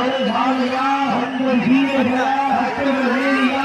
ஒரு ஜாதியா ஒன்று ஜீவர்களா மற்றொரு வேதியா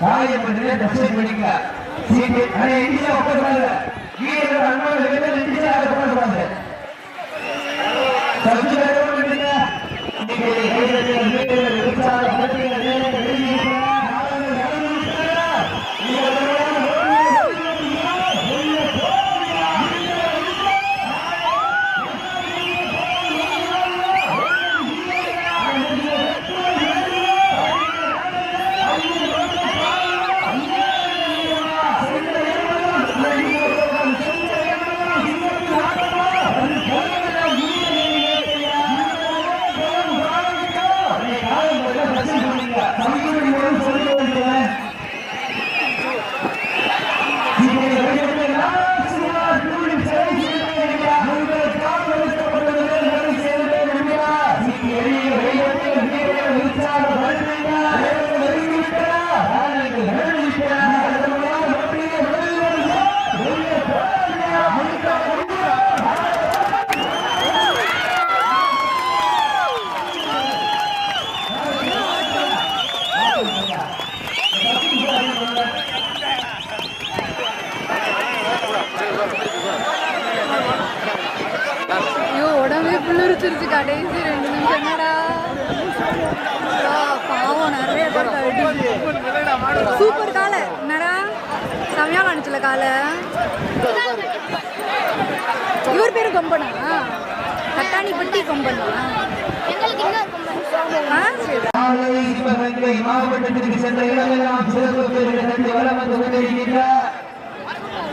காயம் பண்ணி தசை பண்ணிக்கலாம் சீட்டு அதை இந்தியா ஒப்பந்தம்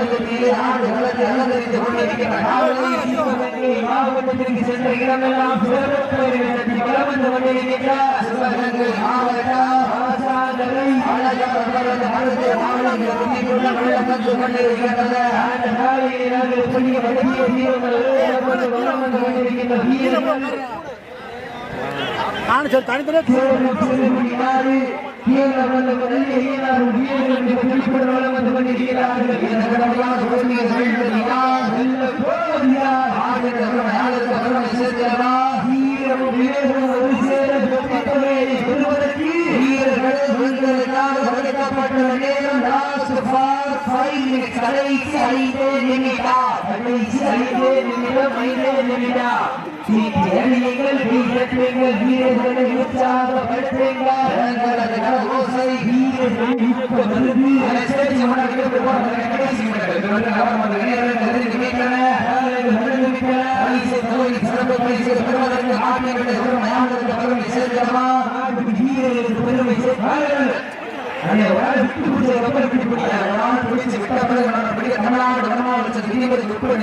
நாடு களத்தை அலங்கரித்துக் கொண்டிருக்கின்ற காவலை சிவகங்கை மாவட்டத்திற்கு சென்ற இடமெல்லாம் சிறப்பு நிகழ்ச்சி வலம் வந்து கொண்டிருக்கின்ற சிவகங்கை மாவட்டம் ஆசாதரை அழகர் அடுத்த மாவட்டங்கள் கொண்டிருக்கின்ற வீரர்கள் வலம் வந்து கொண்டிருக்கின்ற வீரர்கள் கடைசி ஐந்தே கடைசி நிமிடம் நீங்கள் வீரர்கள் வீரர்களை உற்சாகப்படுத்துங்கள் வீரர்கள் கடைசி பெருமை பெருமை அதே ஒரு விட்டு பிடிச்ச ரொம்ப விட்டு பிடிக்க ஒரு விட்ட பிறகு நான் பிடிக்க தமிழ்நாடு உட்பட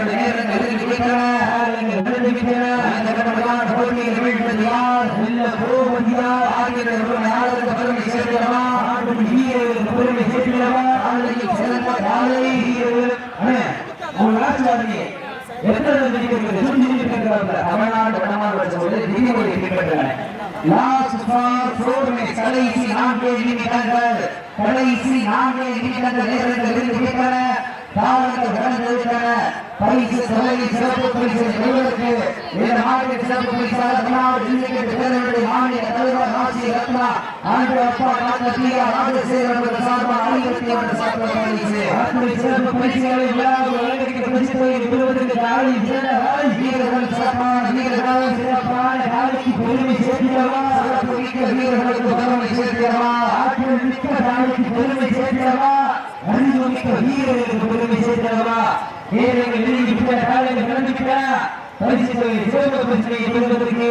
நேரங்கள் தெரிவிக்கின்றன கடைசி நான்கு நிமிடங்கள். கடைசி நான்கு நிமிடங்கள் நேரங்கள் இருக்கின்றன காலங்கள் கடந்து விட்டன பரிசு தொகை சிறப்பு பரிசு பெறுவதற்கு இந்த நாட்டின் சிறப்பு பரிசாக தமிழ்நாடு ஜல்லிக்கட்டு பேரவையுடைய மாநில தலைவர் ராசி ரத்னா ஆண்டு அப்பா டாக்டர் பி ஆர் ராஜசேகர் அவர்கள் சார்பாக ஆயிரத்தி ஒன்று சார்பாக பரிசு அப்படி சிறப்பு பரிசுகளை விழாவில் வழங்கிய பரிசு தொகை பெறுவதற்கு காலை வீரர்கள் வீரர்கள் சிறப்பான வீரர்கள் சிறப்பான காலைக்கு பெருமை சேர்க்கிறவா சிறப்பு மிக்க வீரர்களுக்கு பெருமை சேர்க்கிறவா ஆற்றல் மிக்க காலைக்கு பெருமை சேர்க்கிறவா அறிவுமிக்க வீரர்களுக்கு பெருமை சேர்க்கிறவா வீரர்கள் எழுதிவிட்ட காலையில் நடந்துவிட்ட பரிசு தொகை சிறப்பு பரிசுகளை பெறுவதற்கு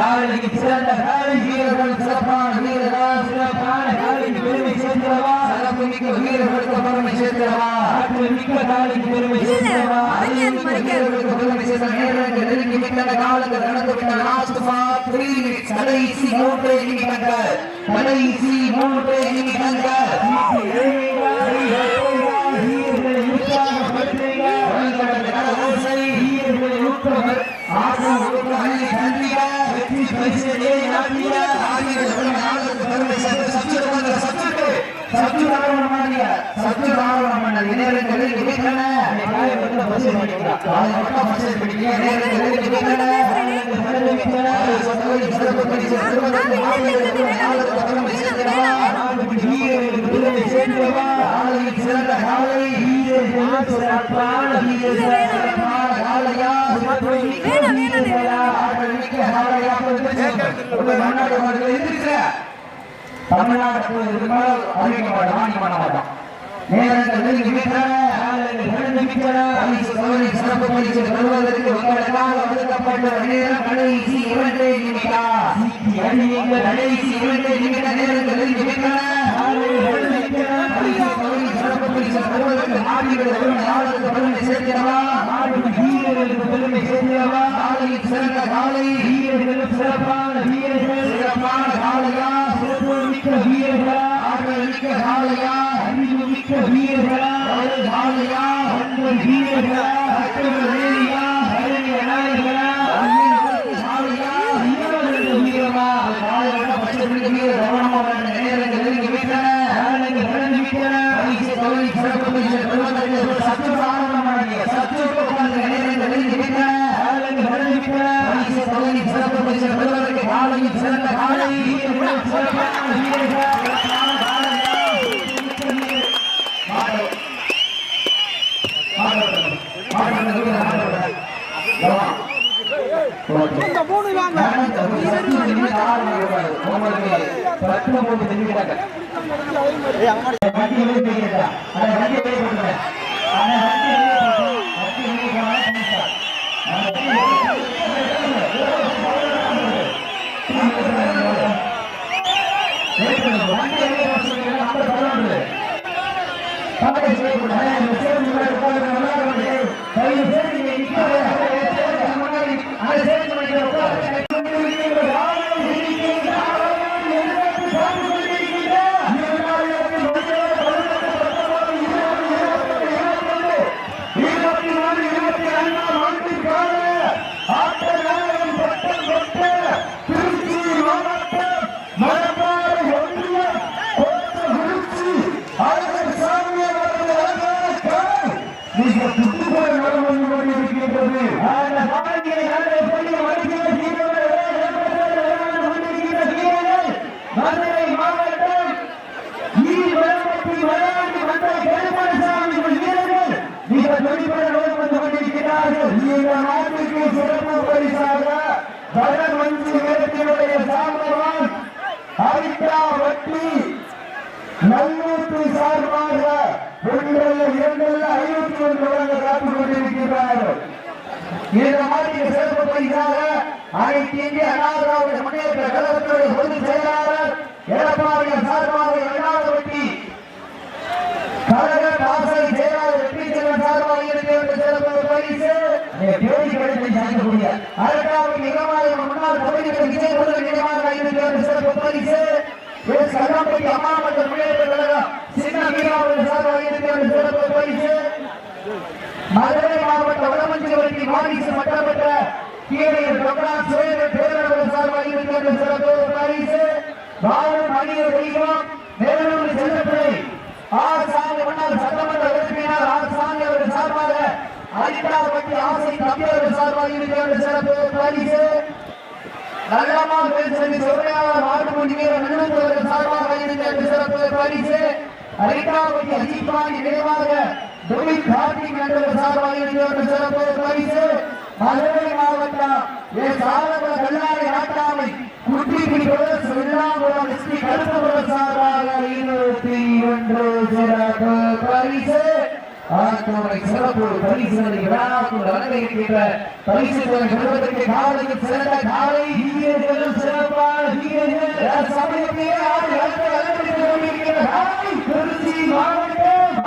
காலைக்கு சிறந்த காலை வீரர்கள் சிறப்பான வீரர்கள் சிறப்பான காலைக்கு பெருமை சேர்க்கிறவா? சிறப்பு மிக்க வீரர்களுக்கு பெருமை சேர்க்கிறவா? ஆற்றல் மிக்க காலைக்கு பெருமை சேர்க்கிறவா? அறிவுமிக்க வீரர்களுக்கு பெருமை சேர்க்கிற நேரங்கள் நெருங்கி விட்டன காலங்கள் நடந்து விட்டன. லாஸ்ட் ஃபார் த்ரீ மினிட்ஸ் கடைசி மூன்று நிமிடங்கள் கடைசி மூன்று தமிழ்நாடு அறிவிக்கப்பட்ட மாநில பண்ண மாட்டோம் நேரங்கள் தமிழ்நாடு கடைசி இரண்டே நிமிடம் அறிவிங்கள் கடைசி இரண்டே நிமிட நேரங்கள் நெருங்கி விட்டன காலங்கள் கடந்து விட்டன பரிசு தொகை சிறப்பு பரிசு பெறுவதற்கு மாநில நாளுக்கு பெருமை சேர்க்கிறவா நாடு வீரர்களுக்கு பெருமை சேர்க்கிறவா காலையில் சிறந்த காலை வீரர்களுக்கு சிறப்பான வீரர்கள் சிறப்பான காலையா சிறப்பு மிக்க வீரர்களா ஆற்றல் மிக்க காலையா அறிவு மிக்க வீரர்களா அவர்கள் காலையா அன்பர் வீரர்களா அற்றவர் வேலியா அழகிய நாயகரா அன்பின் காலையா வீரர்கள் வீரமா காலையோட பச்சை பிடிக்க வீர கவனமா வேண்ட நேரங்கள் நெருங்கி விட்டன காலங்கள் கடந்து விட்டன பரிசு தொகை சிறப்பு பரிசு பெறுவதற்கு சற்று ஆரம்பமாகிய சற்று உட்கார்ந்த நேரங்கள் நெருங்கி விட்டன காலங்கள் கடந்து விட்டன பரிசு தொகை சிறப்பு பரிசு பெறுவதற்கு காலையில் சிறந்த காலை வீரர்கள் சிறப்பான வீரர்கள் சிறப்பான காலையா இந்த மூணு வாங்க செய்யப்பட்ட மிக சுற்றுப்புற நலம் வந்து கொண்டிருக்கின்றது அந்த காலையை நல்ல பெரிய வடிவில் மதுரை மாவட்டம் ஈவளப்பட்டி வளாகி வந்த கருப்பணசாமி வீரர்கள் மிக துடிப்புடன் ஓடி வந்து கொண்டிருக்கிறார்கள் இந்த நாட்டுக்கு சிறப்பு பரிசாக வடமஞ்சு நிறத்தினுடைய சாம்பவான் ஹரிதா வட்டி நல்லூத்து சார்பாக ஒன்றல்ல இரண்டல்ல ஐநூத்தி ஒன்று வழங்க காத்துக் கொண்டிருக்கிறார்கள் இந்த மாதிரி சிறப்பு பரிசாக அனைத்து இந்திய அண்ணா திராவிட முன்னேற்ற கழகத்துடைய பொதுச் செயலாளர் எடப்பாடியார் சார்பாக இரண்டாவது வட்டி கழக காசை செயலாளர் வெற்றி செல்வன் சார்பாக இருக்கிற சிறப்பு பரிசு தேடி கிடைத்து சாய்க்கக்கூடிய அரட்டாவது நிகழ்வாக முன்னாள் கவிஞர் விஜய் முதல் நிகழ்வாக இருக்கிற சிறப்பு பரிசு அம்மா மற்றும் முன்னேற்ற கழகம் சின்ன வீராவுடைய சார்பாக இருக்கிற சிறப்பு பரிசு மதுரை மாவட்ட வடமஞ்சிவரத்தி வாரிசு மட்டப்பட்ட கீழையில் பிரபலாத் சுரேந்திர பேரவர் சார்பாக இருக்கிற சிறப்பு பரிசு பாவம் மணிய தெய்வம் மேலூர் செல்லப்பிள்ளை ஆர் சாமி முன்னாள் சட்டமன்ற உறுப்பினர் ஆர் சாமி அவர்கள் சார்பாக ஆசை தம்பி அவர்கள் சார்பாக இருக்கிற சிறப்பு பரிசு. நல்லமாக பேசுவது சொல்றையாளர் மாட்டுமொழி வீரர் நிறுவனம் சார்பாக இருக்கிற சிறப்பு பரிசு அரிட்டாபட்டி அஜித்வாணி நினைவாக துணை கார்த்திக் சார்பாக இருக்கிற சிறப்பு பரிசு. மதுரை மாவட்டம் நாட்டாமை பிரதேச ஸ்ரீ சார்பாக இருபத்தி ஒன்று சிறப்பு பரிசு. ஆத்தோரை சிறப்பு பரிசு விழாக்குள் வழங்க இருக்கின்ற பெறுவதற்கு சிறந்த காலை சிறப்பான சமயத்திலே ஆறு கொண்டிருக்கிற காலை திருச்சி மாவட்டம்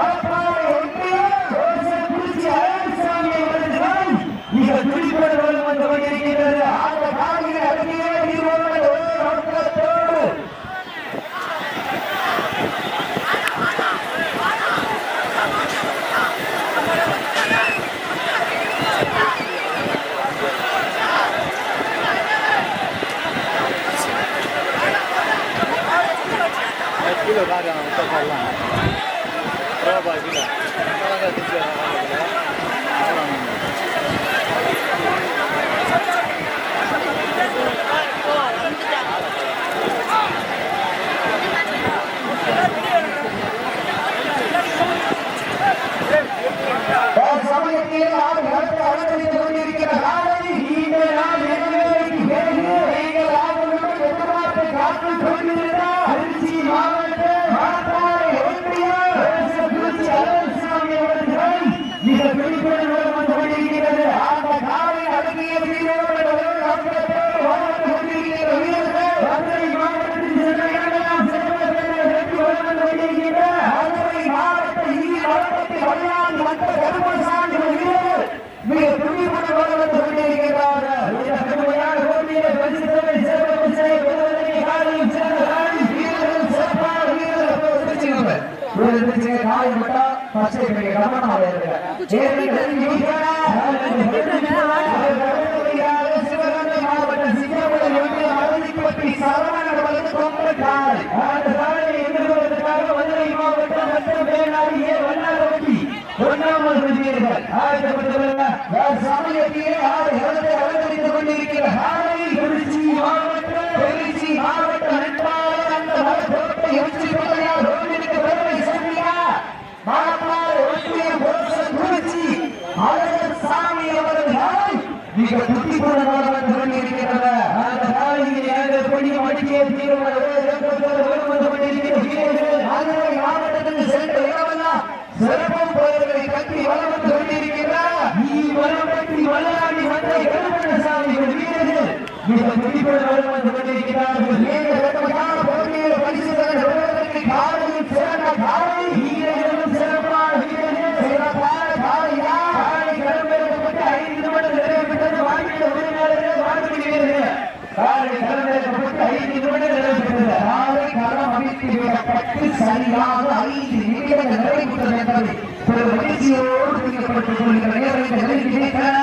ছিল গাড়ি আমার তো ভালো வளர்ப்பத்தில் வல்லாண்டு வந்த கருமசாமி வீரர்கள் மிக துணிவுடன் வந்து கொண்டிருக்கிறார்கள் இந்த கடுமையான போட்டியிலே பரிசுத்தலை சிறப்பு சிறை காலையில் சிறந்த காலை வீரர்கள் சிறப்பான வீரர்கள் ஒரு திருச்சிங்க காலை மட்டும் பச்சை பெரிய கவனமாக இருக்கிறார் சிவகங்கை மாவட்டம் சிங்கப்பூர் ஒன்றிய மருதிப்பட்டி சரவணன் வலது கொம்பு காலை அந்த காலையை எதிர்கொள்வதற்காக மதுரை மாவட்டம் மற்றும் வேளாண் ஏ வண்ணாரவட்டி ஒன்றாமல் செஞ்சீர்கள் ஆயிரத்தப்பட்டுள்ள சமயத்திலே ஆறு இடத்தை அலங்கரித்துக் கொண்டிருக்கிற காலை திருச்சி மாவட்டம் திருச்சி மாவட்டம் நண்பாளர் அந்த மரத்தோட்டை எச்சி பிள்ளையார் ரோடிற்கு பெருமை சொல்லியா மாப்பாறு ஒன்றியம் போசன் குறிச்சி அழகர் சாமி அவர்கள் மிக புத்திபூர்வமாக வந்து கொண்டிருக்கிறது அந்த காலையில் ஏழு கொடி மடிக்கே மாவட்டத்தில் சென்ற இடமெல்லாம் சிறப்பும் கோயில்களை கட்டி வளம் வந்து நீ வளம் கட்டி வளராடி வந்த கருமணசாமி வீரர்கள். மிக துடிப்புடன் வளம் வந்து கொண்டிருக்கிறார்கள் நீங்கள் கட்டமையான போட்டியில் பரிசு பெறுவதற்கு காலையில் சிறந்த காலை வீரர்களும் சிறப்பான வீரர்கள் சிறப்பான காலையா காலை கடம்பெறப்பட்டு ஐந்து நிமிடம் நிறைவேற்றது வாங்கிய உரிமையாளர்கள் வாங்குகிறீர்கள் காலை கடம்பெறப்பட்டு ஐந்து நிமிடம் நிறைவேற்றது காலை களம் அமைத்து விடப்பட்டு சரியாக ஐந்து நிமிடங்கள் நிறைவேற்றது என்பதை ஒரு மகிழ்ச்சியோடு செய்யப்பட்டுக் கொள்கிற நேரத்தை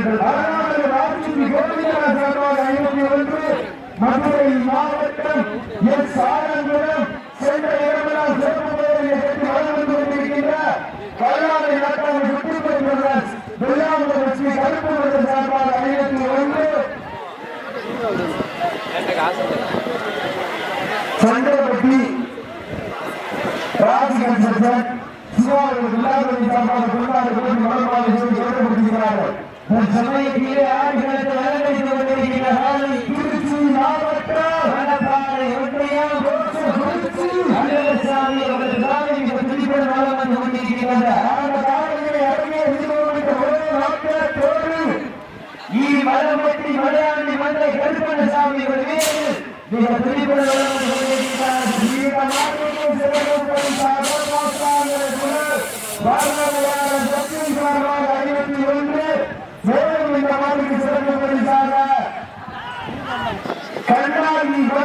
அருணாச்சல ராஜ்யத்தி கோவிந்தா சார்பாக ஐநூத்தி ஒன்று மதுரை மாவட்டம் எஸ் சென்ற இடமெல்லாம் சிறப்பு பெயரை கொண்டிருக்கின்ற லட்சுமி கருப்பு சார்பாக ஒன்று சார்பாக கொண்டாடு தற்சமயத்திலே ஆடுகளுக்கு அலங்கை செய்து கொண்டிருக்கிறார்கள் குறிச்சி மாவட்ட வனப்பாறை ஒன்றையா கோச்சு குறிச்சி அழகசாமி அவர்கள் காலையில் இப்ப துடிப்பட நாளம் வந்து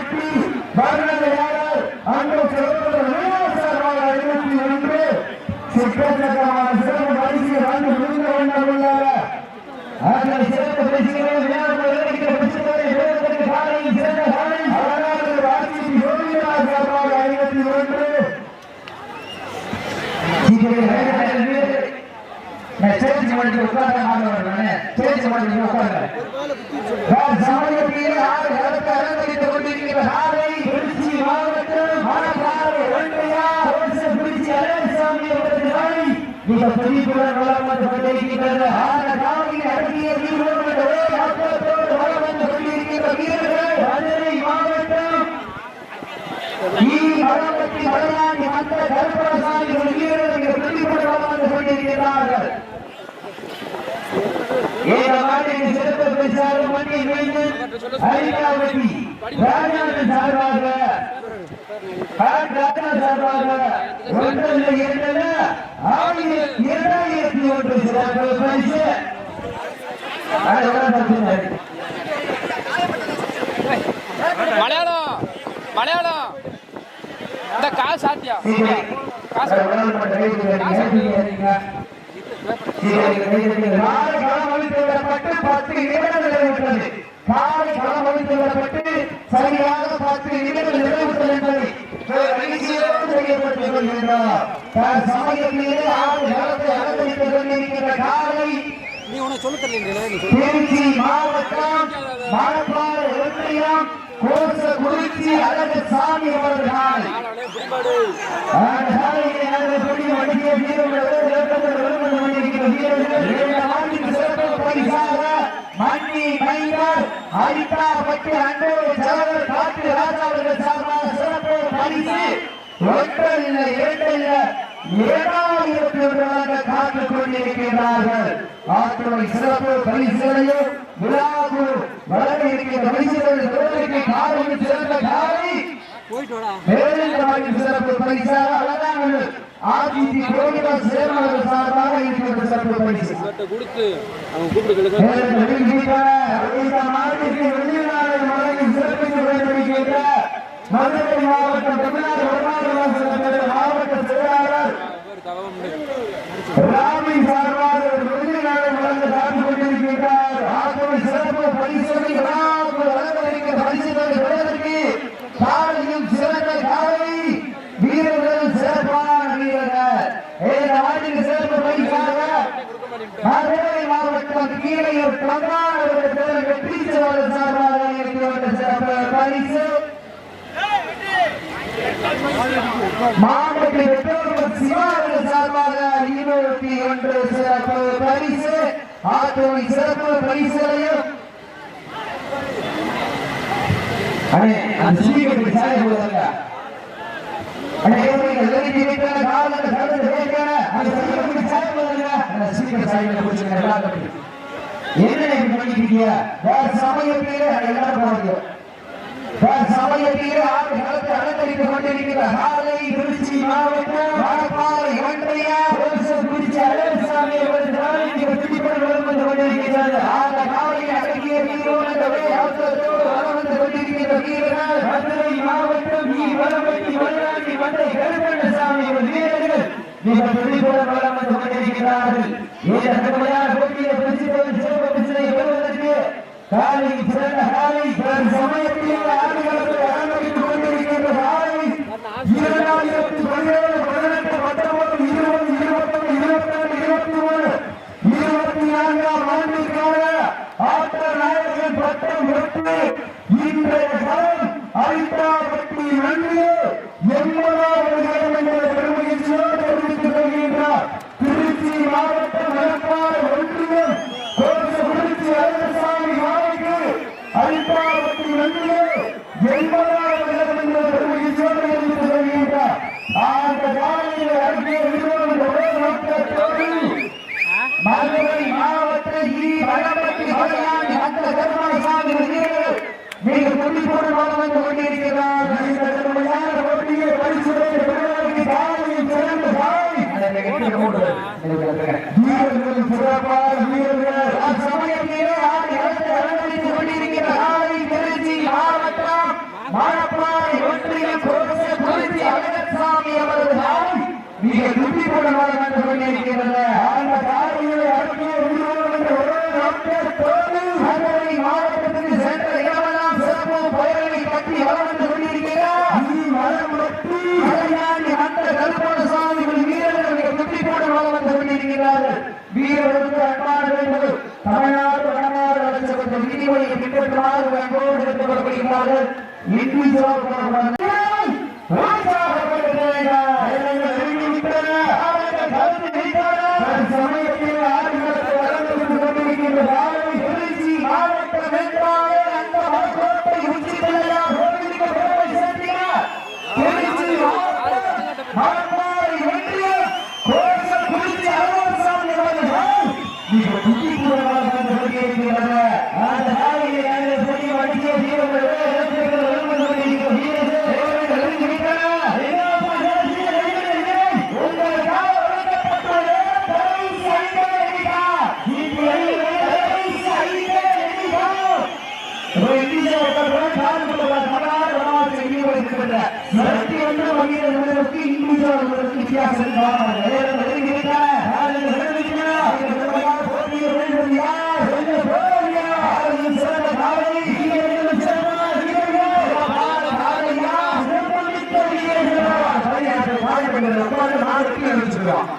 கண்ணாடி வட்டி வர்ணனையாளர் அன்பு சகோதரர் வீராசாரமாக ஒன்று சிக்கச்சக்கமான சிறப்பு பரிசு வந்து முடிந்த வண்ணம் அந்த சிறந்த பரிசுகளை விளையாட்டு விளையாடுகிற பரிசுகளை விளையாடுகிற காலையில் சிறந்த காலை அவரால் ராஜ்யத்தி கோவிந்தராஜ் சார்பாக ஐம்பத்தி ஒன்று நான் சேர்ச்சி மணிக்கு உட்கார்ந்த மாணவர்களே சேர்ச்சி மணிக்கு உட்கார்ந்த சமயத்திலே ஆறு கடத்த அலங்கரித்துக் கொண்டிருக்கிற ஆலை திருச்சி மாவட்டம் மணப்பாறை ஒன்றையா திருச்சி அழகசாமி அவரது நாளை மிக பெரியப்புடன் வளம் வந்து கொண்டிருக்கின்றது ஆன காலையில் அடங்கிய வீரர்கள் ஒரே ஆட்டத்தோடு வளம் வந்து கொண்டிருக்கின்ற வீரர்கள் மதுரை மாவட்டம் ஈ மரபத்தி மலையாண்டி மந்த கருப்பணசாமி ஒரு வீரர்கள் மிக பெரியப்புடன் வளம் வந்து கொண்டிருக்கிறார்கள். இந்த மாட்டின் சிறப்பு பிரச்சாரம் பண்ணி வைத்து ஐயாவதி ராஜாவின் சார்பாக ராஜா சார்பாக ஒன்றில் ஆயிரத்தி இரண்டாயிரத்தி ஒன்று சிறப்பு பரிசு அதெல்லாம் பரிசு. மலையாளம் மலையாளம் இந்த காசு சாத்தியா. காசு பத்து நிமிடங்கள் நிறைவுற்றது காலை களம் விடப்பட்டு சரியாக பத்து நிமிடங்கள் நிறைவுற்றது என்பதை நீ உனக்கு சொல்ல. திருச்சி மாவட்டம் மணப்பாறை ஒன்றியம் கோச குறிச்சி அழகு சாமி அவர்கள். மண்ணி மைந்தர் அரித்தாப்பட்டி அன்போடு சகோதரர் காட்டு ராஜா அவர்கள் சார்பாக சிறப்பு பரிசு ஒன்றல்ல இரண்டல்ல ஏழாயிரத்தி ஒன்றாக காத்துக் கொண்டிருக்கிறார்கள் ஆற்றுமை சிறப்பு பரிசுகளையும் விழாவு வழங்க இருக்கின்ற பரிசுகள் காலையில் சிறந்த காலை. சிறப்பு பரிசாக சேர்மர்கள் சார்பாக சிறப்பு பரிசு. கொடுத்து மதுரை மாவட்டம் தமிழ்நாடு வருமான வாசல் மாவட்ட செயலாளர் ராமி சார்பாக வெளிநாடு வழங்க காத்துக் கொண்டிருக்கின்றார் ஆகவே சிறப்பு பரிசுகளை விழாவுக்கு வழங்க இருக்கிற பரிசுகளை பெறுவதற்கு காலையும் சிறந்த காலை வீரர்கள் சிறப்பான வீரர்கள் வீரர் கமால் அவர்களுக்கு வெற்றி சவால் சார்பாக இருக்கிற சிறப்பு பரிசு மாவட்ட பெற்றோர்கள் சிவார்கள் சார்பாக இருபத்தி ஒன்று சிறப்பு பரிசு. ஆத்தோணி சிறப்பு பரிசுகளையும் அண்ணே அந்த சீக்கிரத்துக்கு சாலை போடுவாங்க அண்ணே இவங்க எழுதி வைக்கிற காலத்துல கலந்து வைக்கிற அந்த சீக்கிரத்துக்கு சாலை போடுவாங்க அந்த சீக்கிரம் சாலை போடுச்சுங்க எல்லாரும் என்ன இப்படி வேற சமயத்திலே எல்லாரும் போடுங்க சமயத்திலே ஆறு காலத்தை அலங்கரித்துக் கொண்டிருக்கிற காலை திருச்சி மாவட்டம் வாழப்பாறை குறிச்சி அழகசாமி அவர்கள் வந்து அந்த அந்த வந்து கொண்டிருக்கிற வீரர்கள் மதுரை மாவட்டம் ஈ கருப்பண்ணசாமி அவர்கள் வீரர்கள் மிக துடிப்புடன் வந்து கொண்டிருக்கிறார்கள். இந்த கடுமையான போட்டியை காலை சிறந்த காலை பிறர் சமயத்தில் ஆடுகளத்தை அலங்கரித்துக் கொண்டிருக்கின்ற காலை இரண்டாயிரத்தி பதினேழு பதினெட்டு பத்தொன்பது இருபது இருபத்தொன்று இருபத்தி இருபத்தி மூணு இருபத்தி நான்காம் ஆண்டிற்கான ஆற்றல் நாயகன் பட்டம் பெற்று இன்றைய எண்பதாவது இடம் என்ற பெருமகிழ்ச்சியோடு தெரிவித்துக் கொள்கின்றார் திருச்சி மாவட்டம் மணப்பாறை ஒன்றியம் கோவிலகுறிச்சி அழகசாமி மாலைக்கு அரிட்டாபட்டி நன்றியே எண்பதாவது இடம் என்ற பெருமகிழ்ச்சியோடு தெரிவித்துக் கொள்கின்றார் அந்த காலையில் அறிக்கை விடுவோம் ஒரே நோக்கத்தோடு மதுரை மாவட்ட ஈ வடபட்டி வளையாண்டி அந்த கருமாசாமி வீரர்கள் மிக துடிப்போடு வளம் வந்து கொண்டிருக்கிறார் இந்த கடுமையான போட்டியை பரிசுரை பெறுவதற்கு காலையில் சிறந்த காலை வீரர்கள் சிறப்பான வீரர்கள் அச்சமயத்திலே ஆறு இடத்தை அலங்கரித்துக் கொண்டிருக்கிற காலை திருச்சி மாவட்டம் மணப்பாறை ஒன்றியம் குறிச்சி அழகசாமி அவரது காலை மிக துடிப்புடன் வளம் வந்து கொண்டிருக்கிறது அந்த காலையை அடக்கிய வீரர்கள் என்ற ஒரே நோக்கத்தோடு மதுரை மாவட்டத்தில் சென்ற இடமெல்லாம் சிறப்பு பெயர்களை கட்டி வளம் வந்து கொண்டிருக்கிறார் நீ மலம் மற்ற கருப்பணசாமி வீரர்கள் மிக துடிப்புடன் வளம் வந்து கொண்டிருக்கிறார்கள் வீரர்களுக்கு அன்பான வேண்டும் தமிழ்நாடு வடநாடு வளர்ச்சி விதிமுறையை பின்பற்றுமாறு அன்போடு எடுத்துக்கொள்ளப்படுகிறார்கள் இன்றி சமயத்தில் ஆடுகளத்தை வளர்ந்து கொண்டிருக்கின்ற காலை திருச்சி மாவட்டம் என்றாலே அந்த மரக்கோட்டை உச்சிகளெல்லாம் கோவிலுக்கு பெருமை சேர்க்கிறார் திருச்சி மாவட்டம் மரப்பாறை ஒன்றியம் கோவில் குறிச்சி அலுவலசாமி அவர்கள் வீரர்கள்